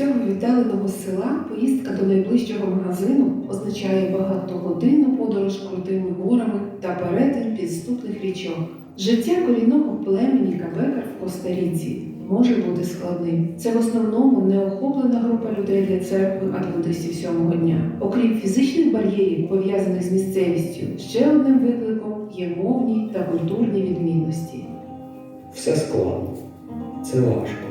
цього віддаленого села поїздка до найближчого магазину означає багатогодинну подорож крутими горами та перетин підступних річок. Життя корінного племені Кабекар в Коста-Ріці може бути складним. Це в основному неохоплена група людей для церкви адвентистів сьомого дня. Окрім фізичних бар'єрів, пов'язаних з місцевістю, ще одним викликом є мовні та культурні відмінності. Все складно, це важко,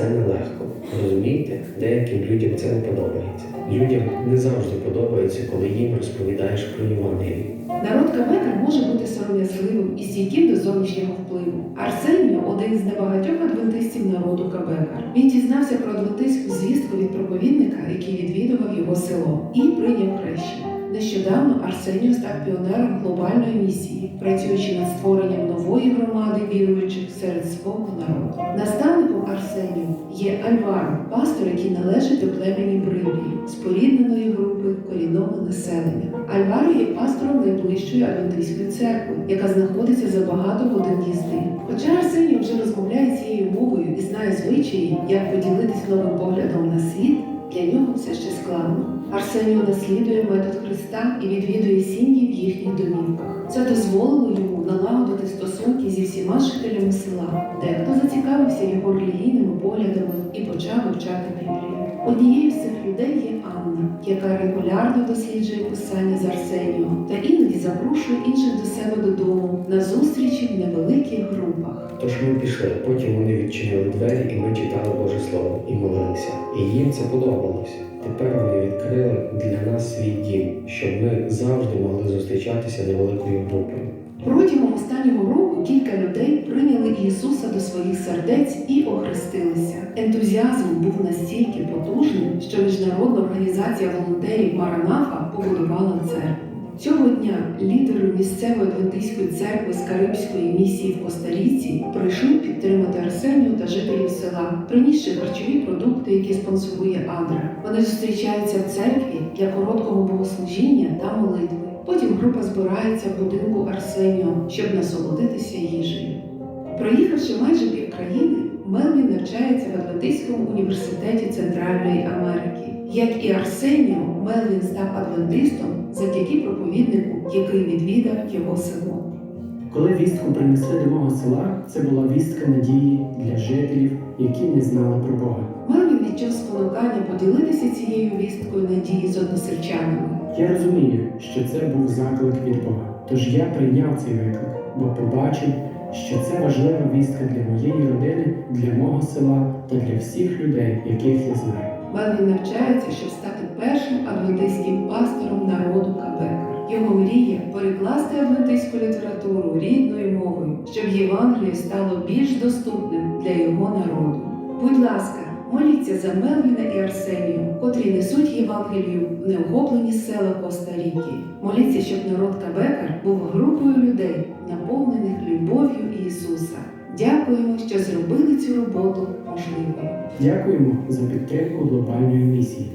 це нелегко. Розумієте, деяким людям це не подобається. Людям не завжди подобається, коли їм розповідаєш про Євангелію. Народ Кабекар може бути сором'язливим і стійким до зовнішнього впливу. Арсенію один з небагатьох адвентистів народу Кабекар. Він дізнався про адвентистську звістку від проповідника, який відвідував його село, і прийняв хрещення. Нещодавно Арсенію став піонером глобальної місії, працюючи над створенням нової громади віруючих серед свого народу. Наставником Арсенію є Альваро, пастор, який належить до племені Брилії, спорідненої групи корінного населення. Альваро є пастором найближчої адвентистської церкви, яка знаходиться за багато годин їзди. Хоча Арсеній вже розмовляє цією мовою і знає звичаї, як поділитись новим Арсенію наслідує метод Христа і відвідує сім'ї в їхніх домівках. Це дозволило йому налагодити стосунки зі всіма жителями села. Дехто зацікавився його релігійними поглядами і почав вивчати Біблію. Однією з цих людей є Анна, яка регулярно досліджує писання з Арсенієм та іноді запрошує інших до себе додому на зустрічі в невеликих групах. Тож ми пішли, потім вони відчинили двері, і ми читали Боже Слово і молилися. І їм це подобалося. Тепер вони відкрили для нас свій дім, щоб ми завжди могли зустрічатися невеликою групою. Протягом останнього року кілька людей прийняли Ісуса до своїх сердець і охрестилися. Ентузіазм був настільки потужним, що міжнародна організація волонтерів Маранафа побудувала церкву. Цього дня лідери місцевої адвентистської церкви з Карибської місії в Коста-Ріці прийшли підтримати Арсенію та жителів села, принісши харчові продукти, які спонсорує Адра. Вони зустрічаються в церкві для короткого богослужіння та молитви. Група збирається в будинку Арсеніо, щоб насолодитися їжею. Проїхавши майже півкраїни, Мелвін навчається в Адвентистському університеті Центральної Америки. Як і Арсеніо, Мелвін став адвентистом завдяки проповіднику, який відвідав його село. Коли вістку принесли до мого села, це була вістка надії для жителів, які не знали про Бога. Відчув спонукання поділитися цією вісткою надії з односельчанами. Я розумію, що це був заклик від Бога. Тож я прийняв цей виклик, бо побачив, що це важлива вістка для моєї родини, для мого села та для всіх людей, яких я знаю. Мелвін навчається, щоб стати першим адвентистським пастором народу Кабекар. Його мрія перекласти адвентистську літературу рідною мовою, щоб Євангеліє стало більш доступним для його народу. Будь ласка, моліться за Мелвіна і Арсенію, котрі несуть Євангелію в неохоплені села Коста-Ріки. Моліться, щоб народ Кабекар був групою людей, наповнених любов'ю Ісуса. Дякуємо, що зробили цю роботу можливою. Дякуємо за підтримку глобальної місії.